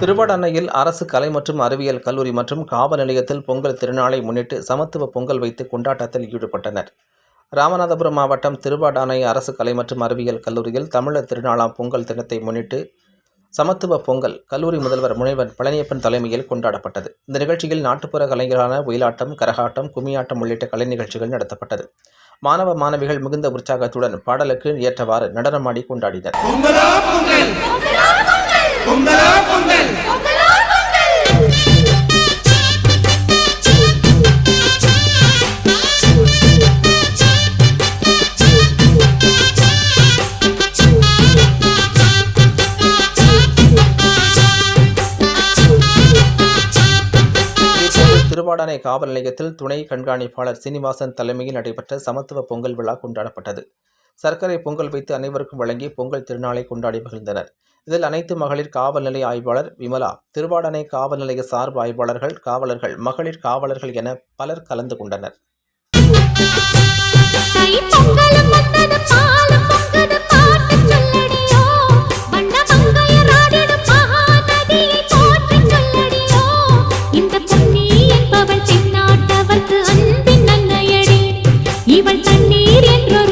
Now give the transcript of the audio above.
திருவடனையில் அரசு கலை மற்றும் அறிவியல் கல்லூரி மற்றும் காவல் நிலையத்தில் பொங்கல் திருநாளை முன்னிட்டு சமத்துவ பொங்கல் வைத்து கொண்டாட்டத்தில் ஈடுபட்டனர். ராமநாதபுரம் மாவட்டம் திருவாடானை அரசு கலை மற்றும் அறிவியல் கல்லூரியில் தமிழர் திருநாளாம் பொங்கல் தினத்தை முன்னிட்டு சமத்துவ பொங்கல் கல்லூரி முதல்வர் முனைவர் பழனியப்பன் தலைமையில் கொண்டாடப்பட்டது. இந்த நிகழ்ச்சியில் நாட்டுப்புற கலைஞரான ஒயிலாட்டம் கரகாட்டம் கும்மியாட்டம் உள்ளிட்ட கலை நிகழ்ச்சிகள் நடத்தப்பட்டது. மாணவ மாணவிகள் மிகுந்த உற்சாகத்துடன் பாடலுக்கு ஏற்றவாறு நடனமாடி கொண்டாடினர். திருவாடானை காவல் நிலையத்தில் துணை கண்காணிப்பாளர் சீனிவாசன் தலைமையில் நடைபெற்ற சமத்துவ பொங்கல் விழா கொண்டாடப்பட்டது. சர்க்கரை பொங்கல் வைத்து அனைவருக்கும் வழங்கி பொங்கல் திருநாளை கொண்டாடி மகிழ்ந்தனர். இதில் அனைத்து மகளிர் காவல் நிலைய ஆய்வாளர் விமலா திருவாடானை காவல் நிலைய சார்பு ஆய்வாளர்கள் காவலர்கள் மகளிர் காவலர்கள் என பலர் கலந்து கொண்டனர். இவள் தண்ணீர் என்றொரு